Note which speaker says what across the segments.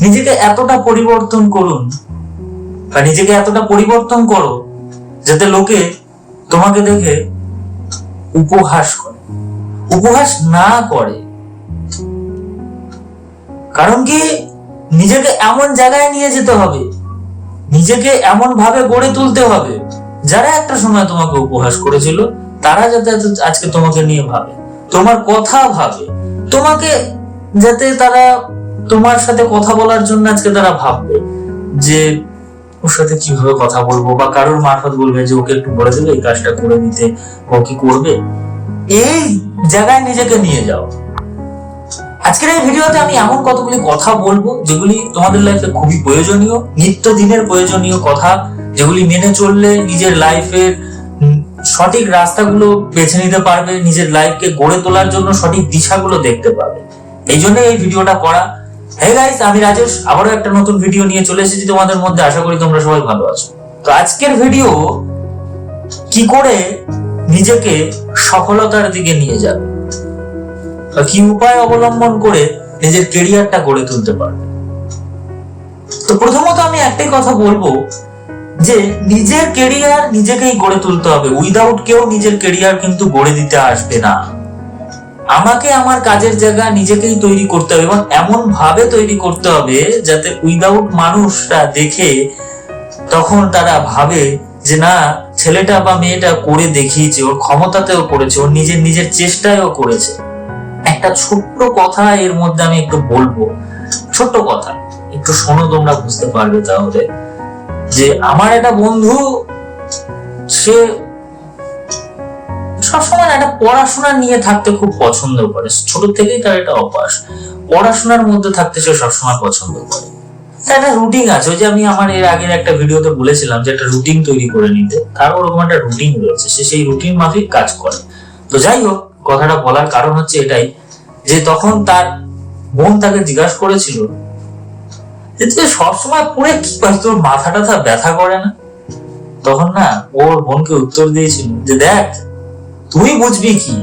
Speaker 1: নিজেকে এতটা পরিবর্তন করুন বা নিজেকে এতটা পরিবর্তন করো যাতে লোকে তোমাকে দেখে উপহাস করে। উপহাস না করে। কারণ কি? নিজেকে এমন জায়গায় নিয়ে যেতে হবে, নিজেকে এমন ভাবে গড়ে তুলতে হবে। যারা একটা সময় তোমাকে উপহাস করেছিল, তারা যাতে আজকে তোমাকে নিয়ে ভাবে, তোমার কথা ভাবে। তোমাকে যাতে তারা তোমার সাথে কথা বলার জন্য আজকে তারা ভাববে যে ওর সাথে কীভাবে কথা বলব বা কারোর মারফত বলবে যে ওকে একটু বলে দেবে এই কাজটা করে দিতে ও কি করবে? এই জায়গায় নিজেকে নিয়ে যাও। আজকের এই ভিডিওতে আমি এমন কতগুলি কথা বলব যেগুলি তোমাদের লাইফে খুবই প্রয়োজনীয়, নিত্য দিনের প্রয়োজনীয় কথা, যেগুলি মেনে চললে নিজের লাইফের সঠিক রাস্তাগুলো বেছে নিতে পারবে, নিজের লাইফকে গড়ে তোলার জন্য সঠিক দিশাগুলো দেখতে পাবে। এই জন্য এই ভিডিওটা করা। হে গাইস আমি রাজেশ। আবারও একটা নতুন ভিডিও নিয়ে চলে এসেছি তোমাদের মধ্যে। আশা করি তোমরা সবাই ভালো আছো। তো আজকের ভিডিও কি করে নিজেকে সফলতার দিকে নিয়ে যাবে? কি উপায় অবলম্বন করে নিজের কেরিয়ারটা গড়ে তুলতে পারবে? তো প্রথমত আমি একটাই কথা বলব যে, নিজের কেরিয়ার নিজেকেই গড়ে তুলতে হবে। উইদাউট কেউ নিজের কেরিয়ার কিন্তু গড়ে দিতে আসবে না। আমাকে আমার কাজের জায়গা নিজেকেই তৈরি করতে হবে এবং এমন ভাবে তৈরি করতে হবে যাতে উইদাউট মানুষরা দেখে তখন তারা ভাবে যে না, ছেলেটা বা মেয়েটা করে দেখিয়েছে, ওর ক্ষমতাতেও করেছে, ওর নিজের নিজের চেষ্টায়ও করেছে। একটা ছোট্ট কথা এর মধ্যে আমি একটু বলব। ছোট্ট কথা। একটু শোনো, তোমরা বুঝতে পারবে তাহলে। যে আমার একটা বন্ধু, সে সবসময় একটা পড়াশোনা নিয়ে থাকতে খুব পছন্দ করে। ছোট থেকেই তার একটা অভ্যাস। পড়াশোনার মধ্যে থাকতে সে সবসময় পছন্দ করে। একটা রুটিন আছে। ওই যে আমি আমার এর আগের একটা ভিডিওতে বলেছিলাম যে একটা রুটিন তৈরি করে নিতে। তার ওরকম একটা রুটিন রয়েছে। সে সেই রুটিন মাফিক কাজ করে। তো যাই হোক, কথাটা বলার কারণ হচ্ছে এটাই যে তখন তার বোন তাকে জিজ্ঞাসা করেছিল যে তুই সবসময় পড়ে কি পাস তোর মাথা টাথা ব্যথা করে না? তখন না, ওর বোনকে উত্তর দিয়েছিল যে দেখ তুই বুঝবি কি?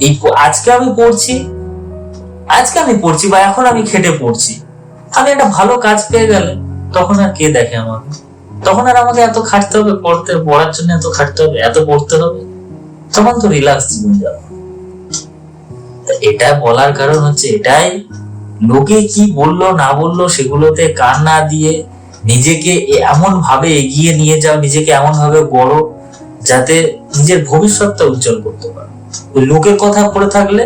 Speaker 1: এই আজকে আমি পড়ছি। আজকে আমি পড়ছি বা এখন আমি খেটে পড়ছি। আমি একটা ভালো কাজ পেয়ে গেলে তখন আর কে দেখে আমাকে? তখন আর আমাকে এত খাটতে হবে, পড়তে, পড়ার জন্য এত খাটতে হবে, এত পড়তে হবে। তখন তো রিল্যাক্স জীবন যাবে। এটা বলার কারণ হচ্ছে এটাই। লোকে কি বলল, না বলল সেগুলোতে কান না দিয়ে নিজেকে এমন ভাবে এগিয়ে নিয়ে যাও, নিজেকে এমন ভাবে বড় যাতে নিজের ভবিষ্যৎটা উজ্জ্বল করতে পারো। ওই লোকের কথা পড়ে থাকলে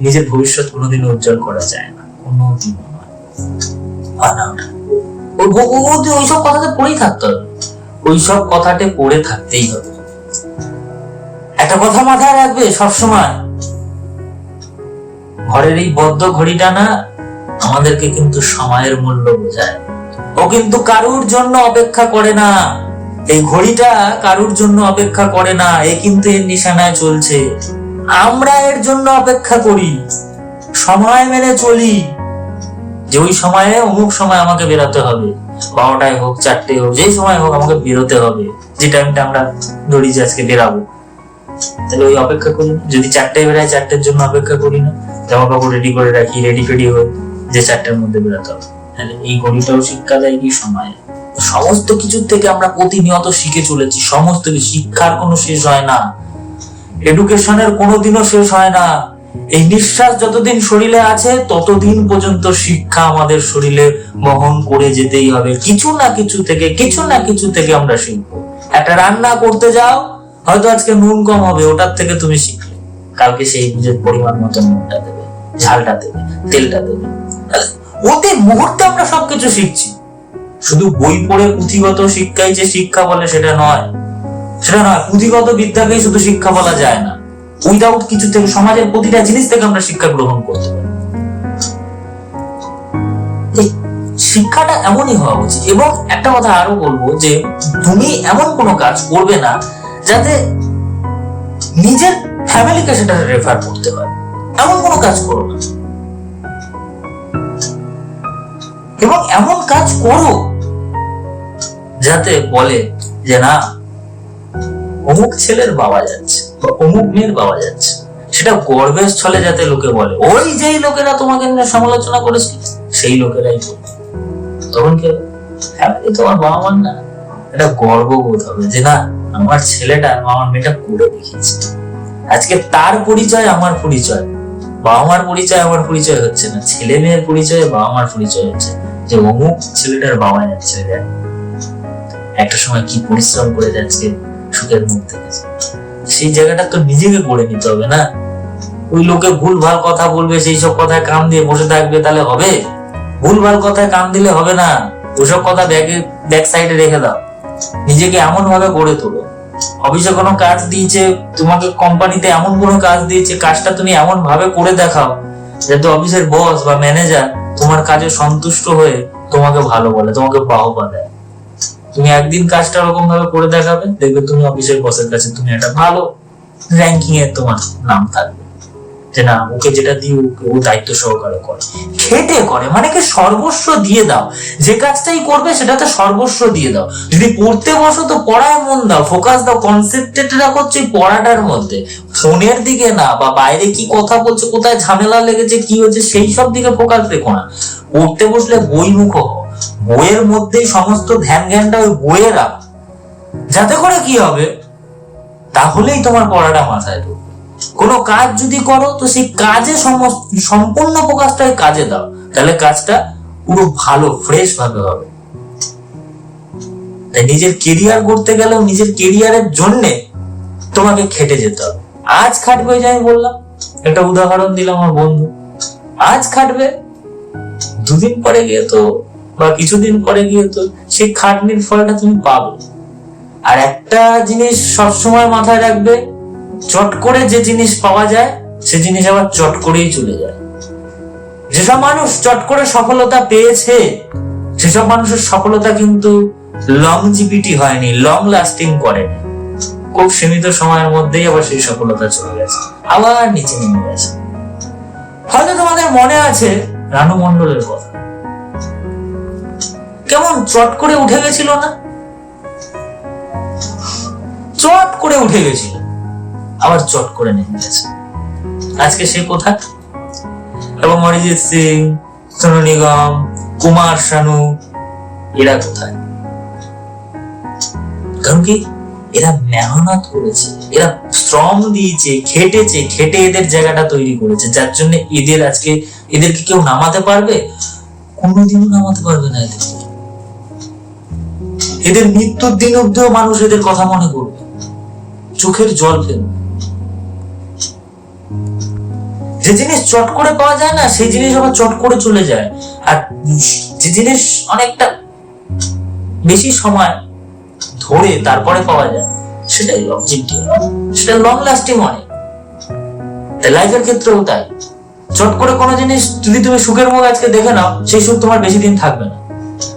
Speaker 1: নিজের ভবিষ্যৎ কোনোদিন উজ্জ্বল করা যায় না কোনোদিন ওইসব কথাতে পড়েই থাকতে হবে। ওইসব কথাতে পড়ে থাকতেই হবে। একটা কথা মাথায় রাখবে সবসময়। ঘরের এই বদ্ধ ঘড়িটা না আমাদেরকে কিন্তু সময়ের মূল্য বোঝায়। ও কিন্তু কারুর জন্য অপেক্ষা করে না। এই ঘড়িটা কারুর জন্য অপেক্ষা করে না, এ কিন্তু এর নিশানায় চলছে। আমরা এর জন্য অপেক্ষা করি, সময় মেনে চলি। যে ওই সময়ে, অমুক সময় আমাকে বেরোতে হবে। বারোটায় হোক, চারটে হোক যে সময় হোক আমাকে বেরোতে হবে। যে টাইমটা আমরা ধরি যে আজকে বেরাবো। তাহলে ওই অপেক্ষা করি যদি চারটায় বেরাই চারটের জন্য অপেক্ষা করি না। জামা কাপড় রেডি করে রাখি রেডি ফেডি হয়ে যে চারটের মধ্যে বেরোতে হবে। তাহলে এই ঘড়িটাও শিক্ষা দেয় কি সময়? সমস্ত কিছুর থেকে আমরা প্রতিনিয়ত শিখে চলেছি। সমস্ত শিক্ষার কোনো শেষ হয় না। এডুকেশনের কোনোদিনও শেষ হয় না। এই নিঃশ্বাস যতদিন শরীরে আছে, ততদিন পর্যন্ত শিক্ষা আমাদের শরীরে বহন করে যেতেই হবে। কিছু না কিছু থেকে, কিছু না কিছু থেকে আমরা শিখব। একটা রান্না করতে যাও, হয়তো আজকে নুন কম হবে, ওটার থেকে তুমি শিখলে। কালকে সেই বুঝের পরিমাণ মতো নুনটা দেবে, ঝালটা দেবে, তেলটা দেবে। অতি মুহূর্তে আমরা সবকিছু শিখছি। শুধু বই পড়ে পুঁথিগত শিক্ষাই যে শিক্ষা বলে সেটা নয়। সেটা নয়, পুঁথিগত বিদ্যাকেই শুধু শিক্ষা বলা যায় না। উইদাউট কিছু থেকে, সমাজের প্রতিটা জিনিস থেকে আমরা শিক্ষা গ্রহণ করতে পারি। শিক্ষাটা এমনই হওয়া উচিত। এবং একটা কথা আরও বলব যে, তুমি এমন কোনো কাজ করবে না যাতে নিজের ফ্যামিলিকে সেটা রেফার করতে হয় এমন কোনো কাজ করো না। এবং এমন কাজ করো যাতে বলে যে না, অমুক ছেলের বাবা যাচ্ছে অমুক মেয়ের বাবা যাচ্ছে। সেটা গর্বের ছলে যাতে লোকে বলে। ওই যেই লোকেরা তোমাকে নিয়ে সমালোচনা করেছে সেই লোকেরাই করবে। তখন কি ফ্যামিলি তোমার বাবা মার না। একটা গর্ববোধ হবে যে না, আমার ছেলেটা আমার মেয়েটা করে দেখিয়েছে। আজকে তার পরিচয়, আমার পরিচয়। বাবা মার পরিচয়, আমার পরিচয় হচ্ছে না। ছেলে মেয়ের পরিচয় বাবা মার পরিচয় হচ্ছে যে অমুক ছেলেটার বাবা যাচ্ছে দেখ একটা সময় কি পরিশ্রম করে যাচ্ছে সুখের মুখ দেখেছে। সেই জায়গাটা তো নিজেকে করে নিতে হবে না। ওই লোকে ভুল ভালো কথা বলবে, সেই সব কথায় কান দিয়ে বসে থাকবে, তাহলে হবে? ভুল ভালো কথায় কান দিলে হবে না। ওসব কথা ব্যাগে ব্যাক সাইডে রেখে দাও। নিজেকে এমন ভাবে গড়ে তোলো। অফিসে কোনো কাজ দিয়েছে, তোমাকে কোম্পানিতে এমন কোনো কাজ দিয়েছে, কাজটা তুমি এমন ভাবে করে দেখাও যাতে অফিসের বস বা ম্যানেজার তোমার কাজে সন্তুষ্ট হয়ে তোমাকে ভালো বলে, তোমাকে বাহবা দেয়। তুমি একদিন কাজটা ওরকম ভাবে করে দেখাবে, দেখবে তুমি অফিসের বসের কাছে তুমি একটা ভালো র্যাঙ্কিং এ তোমার নাম থাকবে। যে না, ওকে যেটা দিই ও দায়িত্ব সহকারে করে। খেটে করে মানে কি সর্বস্ব দিয়ে দাও। যে কাজটাই করবে সেটাতে সর্বস্ব দিয়ে দাও। যদি পড়তে বসো, তো পড়ায় মন দাও ফোকাস দাও কনসেন্ট্রেট রাখো হচ্ছে পড়াটার মধ্যে। ফোনের দিকে না, বা বাইরে কি কথা বলছে, কোথায় ঝামেলা লেগেছে, কি হচ্ছে, সেই সব দিকে ফোকাস রেখো না। পড়তে বসলে বই মুখ বইয়ের মধ্যেই সমস্ত ধ্যান জ্ঞানটা ওই বইয়ে রাখ। যাতে করে কি হবে? তাহলেই তোমার পড়াটা মাথায় ঢুকবে। কোনো কাজ যদি করো, তো সেই কাজে সম্পূর্ণ ফোকাসটা কাজে দাও। তাহলে কাজটা পুরো ভালো ফ্রেশ ভাবে হবে। নিজের কেরিয়ার করতে গেলেও নিজের কেরিয়ারের জন্যে তোমাকে খেটে যেতে হবে। আজ খাটবে ওই যে আমি বললাম। একটা উদাহরণ দিলাম আমার বন্ধু। আজ খাটবে, দুদিন পরে গিয়ে তো, বা কিছুদিন পরে গিয়ে তো সেই খাটনির ফলটা তুমি পাবে। আর একটা জিনিস সবসময় মাথায় রাখবে চট করে যে জিনিস পাওয়া যায়, সে জিনিস আবার চট করেই চলে যায়। যেসব মানুষ চট করে সফলতা পেয়েছে, সেসব মানুষের সফলতা কিন্তু লং জিপিটি হয়নি লং লাস্টিং করেনি খুব সীমিত সময়ের মধ্যেই আবার সেই সফলতা চলে গেছে, আবার নিচে নেমে গেছে। হয়তো তোমাদের মনে আছে, রানু মণ্ডলের কথা। কেমন চট করে উঠে গেছিল না? চট করে উঠে গেছিল। আবার চট করে নেমে গেছে আজকে সে কোথায়? এবং অরিজিৎ সিং, সোনু নিগম, কুমার শানু, এরা কোথায়? কারণ কি, এরা মেহনত করেছে, এরা শ্রম দিয়েছে, খেটেছে, খেটে এদের জায়গাটা তৈরি করেছে। যার জন্য এদের আজকে, এদেরকে কেউ নামাতে পারবে? কোনোদিনও নামাতে পারবে না এদের। এদের মৃত্যুর দিন অব্দিও মানুষ এদের কথা মনে করবে। চোখের জল ফেলবে। যে জিনিস চট করে পাওয়া যায় না, সেই জিনিস আবার চট করে চলে যায়। আর যে জিনিস অনেকটা বেশি সময় ধরে তারপরে পাওয়া যায়, সেটাই অবজেক্টিভ সেটা লং লাস্টিং তাই লাইফের ক্ষেত্রেও তাই। চট করে কোনো জিনিস যদি তুমি সুখের মুখ আজকে দেখে নাও, সেই সুখ তোমার বেশি দিন থাকবে না।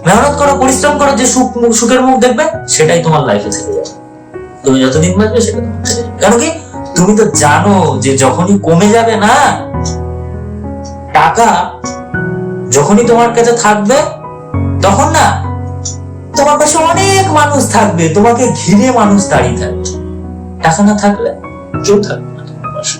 Speaker 1: মেহনত করো, পরিশ্রম করো, যে সুখ সুখের মুখ দেখবে, সেটাই তোমার লাইফে থেকে যাবে। তুমি যতদিন বাঁচবে, সেটা তোমার কেন কি? তুমি তো জানো যে যখনই কমে যাবে না, টাকা যখনই তোমার কাছে থাকবে, তখন না তোমার পাশে অনেক মানুষ থাকবে, তোমাকে ঘিরে মানুষ দাঁড়িয়ে থাকবে। টাকা না থাকলে কেউ থাকবে না তোমার পাশে।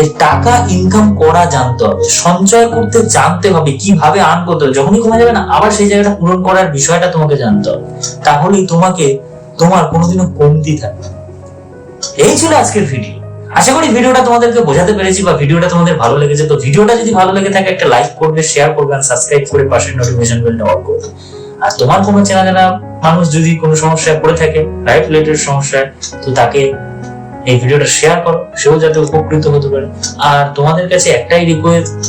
Speaker 1: এই টাকা ইনকাম করা জানতে হবে, সঞ্চয় করতে জানতে হবে, কীভাবে আর্ন করতে হবে যখনই কমে যাবে না, আবার সেই জায়গাটা পূরণ করার বিষয়টা তোমাকে জানতে হবে। তাহলেই তোমাকে তোমার কোনোদিনও কমতি থাকবে। এই ছিল আজকের ভিডিও আশা করি ভিডিওটা তোমাদেরকে বোঝাতে পেরেছি বা ভিডিওটা তোমাদের ভালো লেগেছে। তো ভিডিওটা যদি ভালো লেগে থাকে, একটা লাইক করবে শেয়ার করবে আর সাবস্ক্রাইব করে পাশের নোটিফিকেশন বেলটা অন করবে আর তোমার কোনো চেনা জানা মানুষ যদি কোনো সমস্যায় পড়ে থাকে লাইফ রিলেটেড সমস্যায়, তো তাকে এই ভিডিওটা শেয়ার করো। সেও যাতে উপকৃত হতে পারে। আর তোমাদের কাছে একটাই রিকোয়েস্ট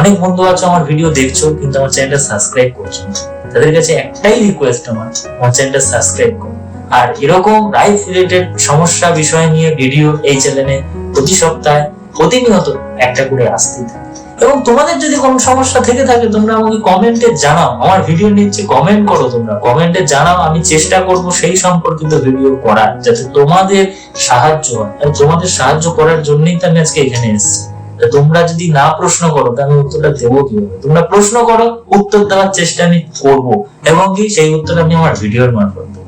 Speaker 1: অনেক বন্ধু আছে, আমার ভিডিও দেখছ, কিন্তু আমার চ্যানেলটা সাবস্ক্রাইব করছ না। তাদের কাছে একটাই রিকোয়েস্ট আমার আমার চ্যানেলটা সাবস্ক্রাইব করো। আর এরকম লাইফ রিলেটেড সমস্যা বিষয় নিয়ে ভিডিও এই চ্যানেলে প্রতি সপ্তাহে প্রতিনিয়ত একটা করে আসতেই থাকে। এবং তোমাদের যদি কোনো সমস্যা থেকে থাকে, তোমরা আমাকে কমেন্টে জানাও। আমার ভিডিও নিচ্ছে কমেন্ট করো তোমরা। কমেন্টে জানাও, আমি চেষ্টা করব সেই সম্পর্কিত ভিডিও করার, যাতে তোমাদের সাহায্য হয়। তোমাদের সাহায্য করার জন্যই তো আমি আজকে এখানে এসেছি। তোমরা যদি না প্রশ্ন করো তাহলে উত্তরটা দেবো কীভাবে? তোমরা প্রশ্ন করো, উত্তর দেওয়ার চেষ্টা আমি করব। এবং কি সেই উত্তর আমি আমার ভিডিওর মারফত।